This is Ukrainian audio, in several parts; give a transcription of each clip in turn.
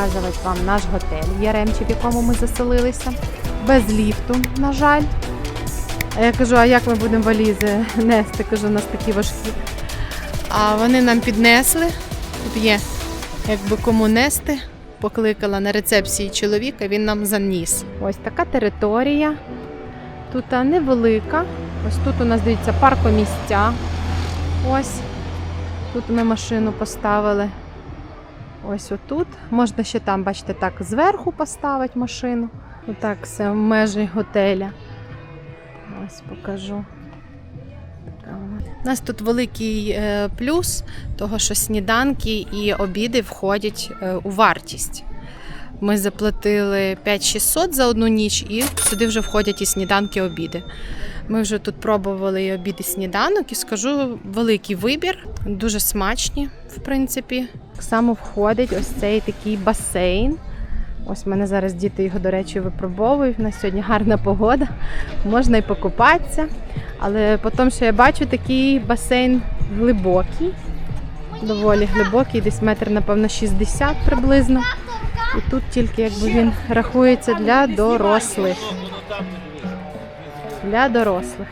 показувати вам наш готель в Яремчі, в якому ми заселилися. Без ліфту, на жаль. А я кажу, а як ми будемо валізи нести? Кажу, у нас такі важкі. А вони нам піднесли. Тут є, якби кому нести. Покликала на рецепції чоловіка, він нам заніс. Ось така територія. Тут невелика. Ось тут у нас дивіться паркомістя. Ось. Тут ми машину поставили. Ось отут. Можна ще там, бачите, так зверху поставити машину. Отак все в межі готеля. Ось покажу. У нас тут великий е, плюс, того, що сніданки і обіди входять е, у вартість. Ми заплатили 5600 за одну ніч, і сюди вже входять і сніданки, і обіди. Ми вже тут пробували обід, і сніданок, і скажу, великий вибір, дуже смачні, в принципі. Так само входить ось цей такий басейн. Ось мене зараз діти його, до речі, випробовують. У нас сьогодні гарна погода, можна і покупатися. Але потім, що я бачу, такий басейн глибокий, доволі глибокий, десь метр, напевно, 60 приблизно. І тут тільки якби він рахується для дорослих. Для дорослих.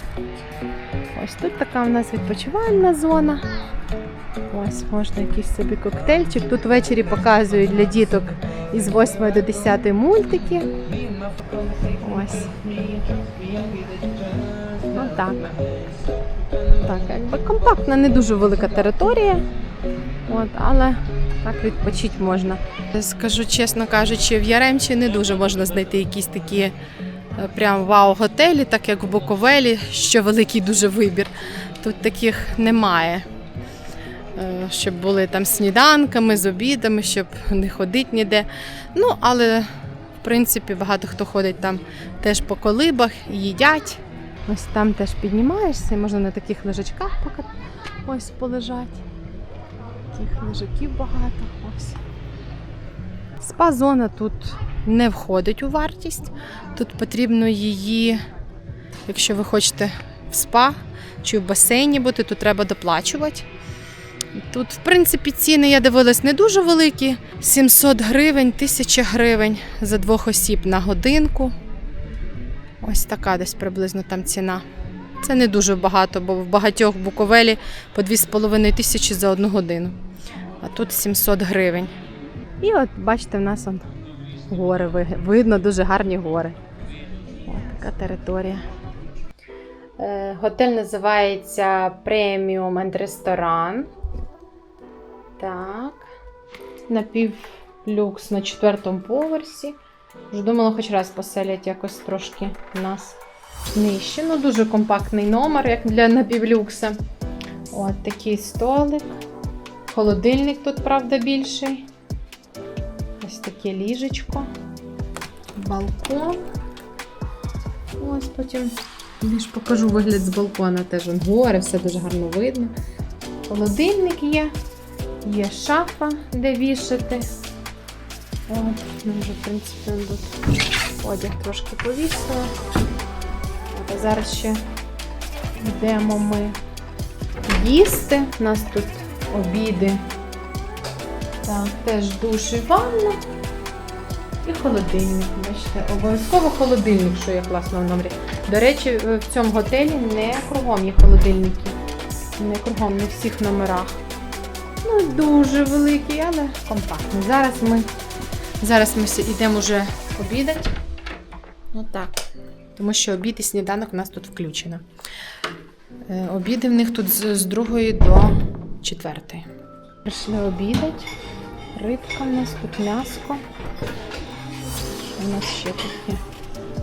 Ось тут така у нас відпочивальна зона. Ось можна якийсь собі коктейльчик. Тут ввечері показують для діток із 8 до 10 мультики. Ось. Отак. Так, Так, якби компактна, не дуже велика територія. От, але так відпочити можна. Скажу чесно кажучи, в Яремчі не дуже можна знайти якісь такі прям вау-готелі, так як в Буковелі, що великий дуже вибір. Тут таких немає. Е, Щоб були там сніданками, з обідами, щоб не ходити ніде. Ну, але в принципі багато хто ходить там теж по колибах, їдять. Ось там теж піднімаєшся, і можна на таких лежачках поки ось полежати. Таких лежаків багато. Ось. Спа-зона тут не входить у вартість. Тут потрібно її, якщо ви хочете в спа чи в басейні бути, то треба доплачувати. Тут, в принципі, ціни я дивилась не дуже великі: 700 гривень, 1000 гривень за двох осіб на годинку. Ось така десь приблизно там ціна. Це не дуже багато, бо в багатьох Буковелі по 2,5 тисячі за одну годину. А тут 700 гривень. І от бачите, в нас он гори видно, дуже гарні гори. Ось така територія. Е, Готель називається Premium and Restaurant. Так. Напівлюкс на четвертому поверсі. Вже думала, хоч раз поселять якось трошки нас нижче. Ну, дуже компактний номер, як для напівлюкса. От такий столик. Холодильник тут, правда, більший. Таке ліжечко. Балкон. Ось потім більш покажу вигляд з балкона. Теж он гори, все дуже гарно видно. Холодильник є, є шафа, де вішати. От, ми вже, в принципі, тут одяг трошки повісила. От, зараз ще йдемо ми їсти. У нас тут обіди. Так, теж душ і ванна. І холодильник. Бачите, обов'язково холодильник, що є класно в номері. До речі, в цьому готелі не кругом є холодильники. Не кругом, не в всіх номерах. Ну, дуже великий, але компактний. Зараз ми, зараз ми йдемо вже обідати. Отак. Тому що обід і сніданок у нас тут включено. Е, Обіди в них тут з, з другої до четвертої. Прийшли обідати. Рибка у нас, тут м'яско. Що у нас ще тут є?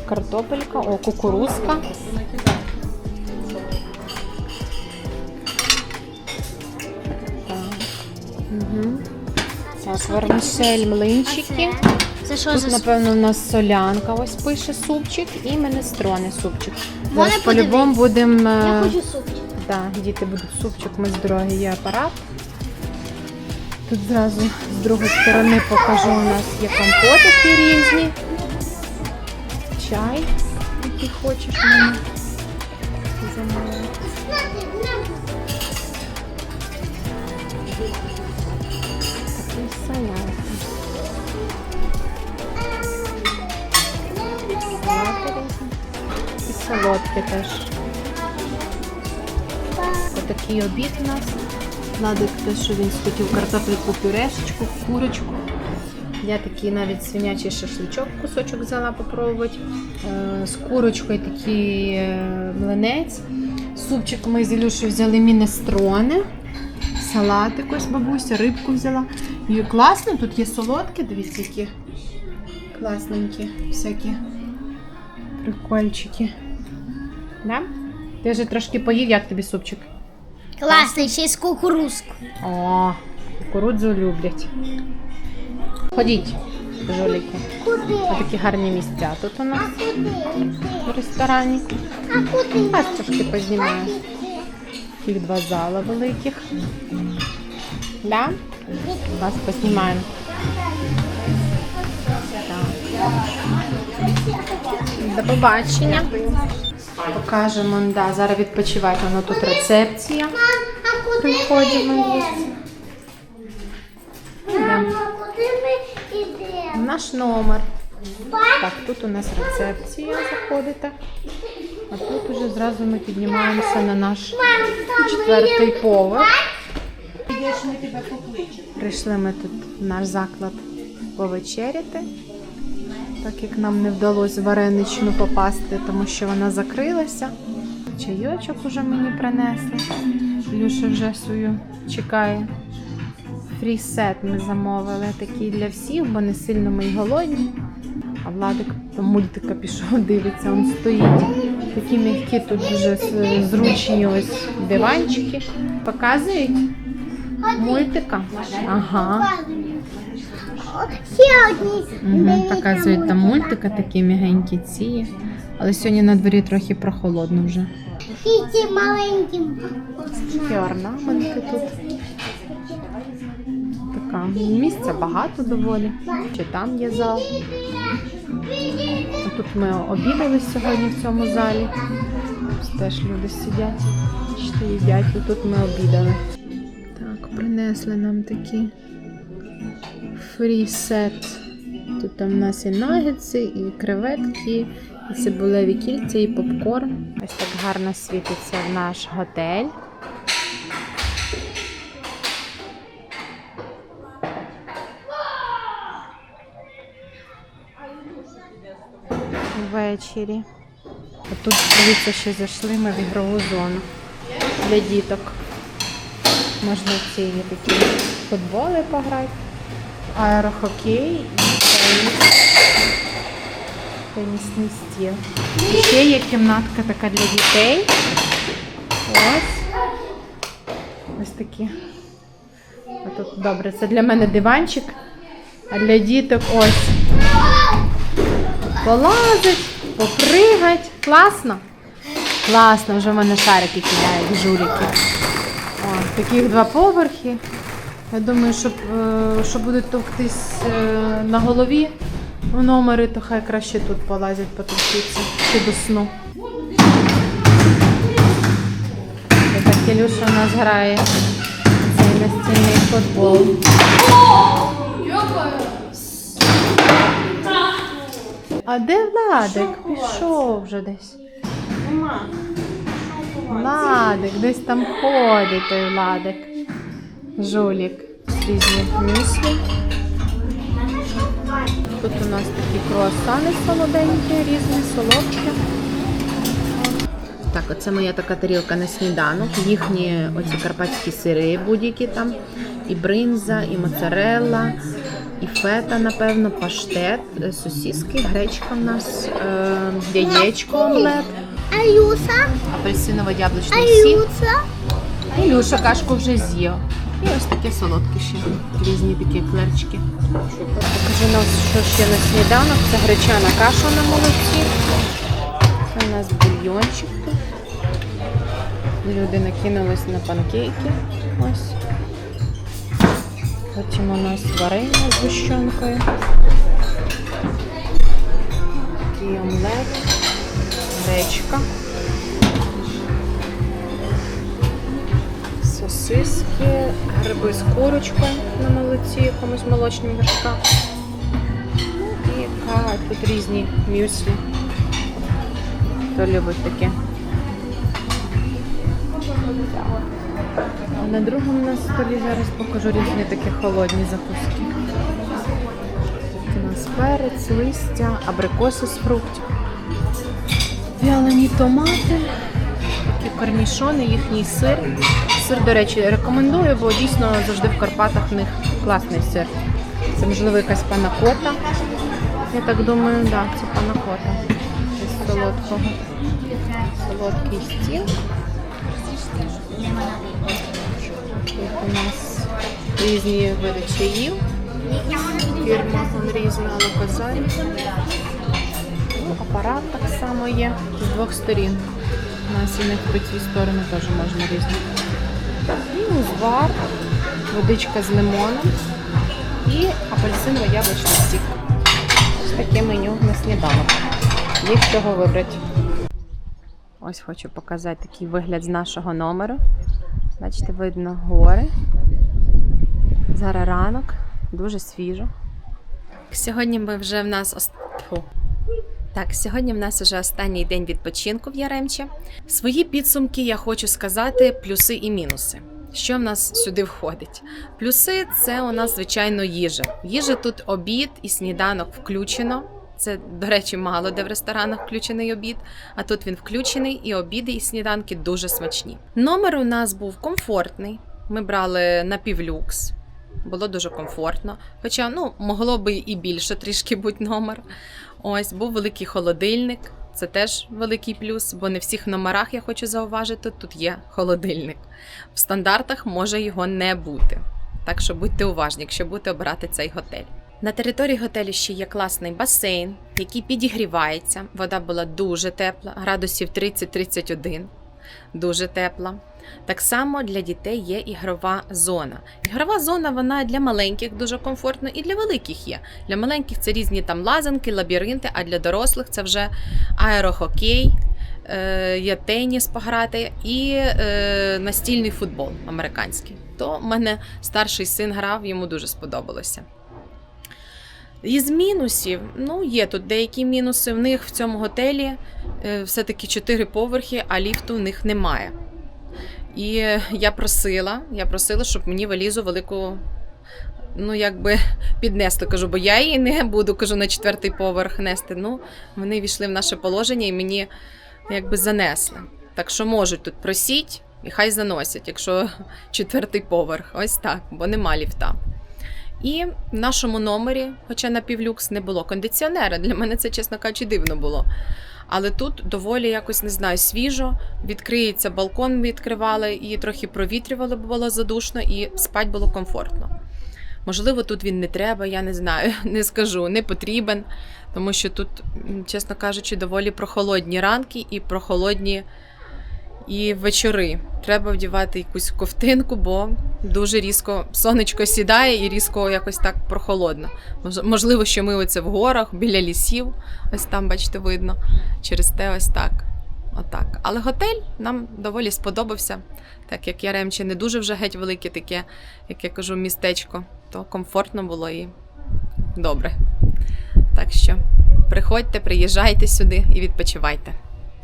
Картопелька, о, кукурузка. Так. Угу. Так, вермишель, млинчики. Це що Тут, за напевно, у нас солянка ось пише супчик і менестрони супчик. Зараз по-любому будемо. Я е, хочу супчик. Да, діти будуть супчик, ми з дороги є апарат. Тут зразу з другої сторони покажу, у нас є компотики різні, чай, який хочеш мене замовити. Такий салат. Салати різні. І солодкі теж. Отакий обід у нас. Владик те, що він схотів картопельку, пюрешечку, курочку. Я такий навіть свинячий шашличок, кусочок взяла попробувати. Е, з курочкою такий е, млинець. Супчик ми з Ілюшею взяли мінестрони. Салатик ось бабуся, рибку взяла. І класно, тут є солодкі, дивіться, які класненькі, всякі прикольчики. Да? Ти вже трошки поїв, як тобі супчик? Класний, ще й з кукурузку. О, кукурудзу люблять. Ходіть, жоліки. Куди? Такі гарні місця тут у нас Куди? в ресторані. А куди? Вас трошки познімаю. Їх два зали великих. Да? Вас познімаємо. Так. До побачення. Покажемо, да, зараз відпочивати. Воно тут рецепція. А куди При вході ми є. Мамо, куди ми йдемо? Наш номер. Так, тут у нас рецепція заходите. А тут уже зразу ми піднімаємося на наш четвертий поверх. Прийшли ми тут в наш заклад повечеряти, так як нам не вдалося в вареничну попасти, тому що вона закрилася. Чайочок уже мені принесли. Люша вже свою чекає. Фрісет ми замовили такий для всіх, бо не сильно ми й голодні. А Владик мультика пішов, дивиться, він стоїть. Такі м'які тут дуже зручні ось диванчики. Показують мультика. Ага. Ще одні. Угу. Показують там мультика, такі м'ягенькі ці. Але сьогодні на дворі трохи прохолодно вже. Ці маленькі. Такі орнаменти тут. Така місця багато доволі. Чи там є зал. А Тут ми обідали сьогодні в цьому залі. Ось Теж люди сидять, їдять, і тут ми обідали. Так, принесли нам такі фрі-сет. Тут там в нас і нагетси, і креветки, і цибулеві кільця, і попкорн. Ось так гарно світиться наш готель. Ввечері. А тут, дивіться, ще зайшли ми в ігрову зону для діток. Можна в ці такі футболи пограти, аерохокей і теніс. тенісний стіл. Ще є кімнатка така для дітей. Ось. Ось такі. А тут добре, це для мене диванчик, а для діток ось. Полазить, попригать. Класно? Класно, вже в мене шарики кидають, жуліки. О, таких два поверхи. Я думаю, щоб, е, що будуть товктись е, на голові в номери, то хай краще тут полазять, потовктіться чи до сну. Так Ілюша у нас грає цей настільний футбол. А де Владик? Пішов вже десь. Владик, десь там ходить той Владик. Жулік. Різні мюслі. Тут у нас такі круасани солоденькі, різні, солодкі. Так, оце моя така тарілка на сніданок. Їхні оці карпатські сири будь-які там. І бринза, і моцарелла, і фета, напевно, паштет, е, сосиски, гречка в нас, е, яєчко, омлет, Аюса? апельсиново-яблучний сік. Аюса? Ілюша кашку вже з'їв. І ось таке ще. Різні такі клерчики. Покажу нам, що ще на сніданок. Це гречана каша на молоці. Це у нас бульйончик. Люди накинулись на панкейки. Ось. Потім у нас варення з гущенкою. Такий омлет, гречка. Сосиски, гриби з курочкою на молоці, якомусь молочним вершках. Ну і яка тут різні мюслі. хто любить таке. А на другому у нас столі зараз покажу різні такі холодні закуски. Тут у нас перець, листя, абрикоси з фруктів. Вялені томати, такі корнішони, їхній сир. Сир, до речі, рекомендую, бо дійсно завжди в Карпатах в них класний сир. Це можливо якась панакота. Я так думаю, так, да, це панакота. З солодкого. Солодкий стіл. Тут у нас різні види чаїв. Фірма різна, але казай. Ну, апарат так само є з двох сторін. У нас і них по цій сторони теж можна різні. І узвар, водичка з лимоном і апельсиново-яблучний сік. Ось таке меню на сніданок. Є чого вибрати. Ось хочу показати такий вигляд з нашого номеру. Бачите, видно гори. Зараз ранок, дуже свіжо. Сьогодні ми вже в нас. Фу. Так, сьогодні в нас вже останній день відпочинку в Яремче. Свої підсумки я хочу сказати плюси і мінуси. Що в нас сюди входить? Плюси це у нас, звичайно, їжа. Їжа тут обід і сніданок включено. Це, до речі, мало де в ресторанах включений обід, а тут він включений, і обіди і сніданки дуже смачні. Номер у нас був комфортний. Ми брали напівлюкс, було дуже комфортно. Хоча ну, могло би і більше трішки бути номер. Ось був великий холодильник. Це теж великий плюс, бо не в всіх номерах я хочу зауважити, тут є холодильник. В стандартах може його не бути. Так що будьте уважні, якщо будете обирати цей готель. На території готелю ще є класний басейн, який підігрівається. Вода була дуже тепла, градусів 30-31, дуже тепла. Так само для дітей є ігрова зона. Ігрова зона вона для маленьких дуже комфортно і для великих є. Для маленьких це різні там лазанки, лабіринти, а для дорослих це вже аерохокей, е, є теніс пограти і е, настільний футбол американський. То в мене старший син грав, йому дуже сподобалося. Із мінусів, ну є тут деякі мінуси. В них в цьому готелі е, все-таки чотири поверхи, а ліфту в них немає. І е, я просила, я просила, щоб мені валізу велику, ну якби піднесли. Кажу, бо я її не буду, кажу, на четвертий поверх нести. Ну, вони війшли в наше положення і мені якби занесли. Так що можуть тут просіть і хай заносять, якщо четвертий поверх. Ось так, бо нема ліфта. І в нашому номері, хоча на півлюкс не було кондиціонера, для мене це, чесно кажучи, дивно було. Але тут доволі якось не знаю, свіжо. Відкриється балкон, відкривали і трохи провітрювали, бо було задушно, і спать було комфортно. Можливо, тут він не треба, я не знаю, не скажу, не потрібен, тому що тут, чесно кажучи, доволі прохолодні ранки і прохолодні і вечори. Треба вдівати якусь ковтинку, бо дуже різко сонечко сідає і різко якось так прохолодно. Можливо, що ми оце в горах, біля лісів, ось там, бачите, видно. Через те ось так. Отак. Але готель нам доволі сподобався, так як Яремче не дуже вже геть велике таке, як я кажу, містечко, то комфортно було і добре. Так що приходьте, приїжджайте сюди і відпочивайте.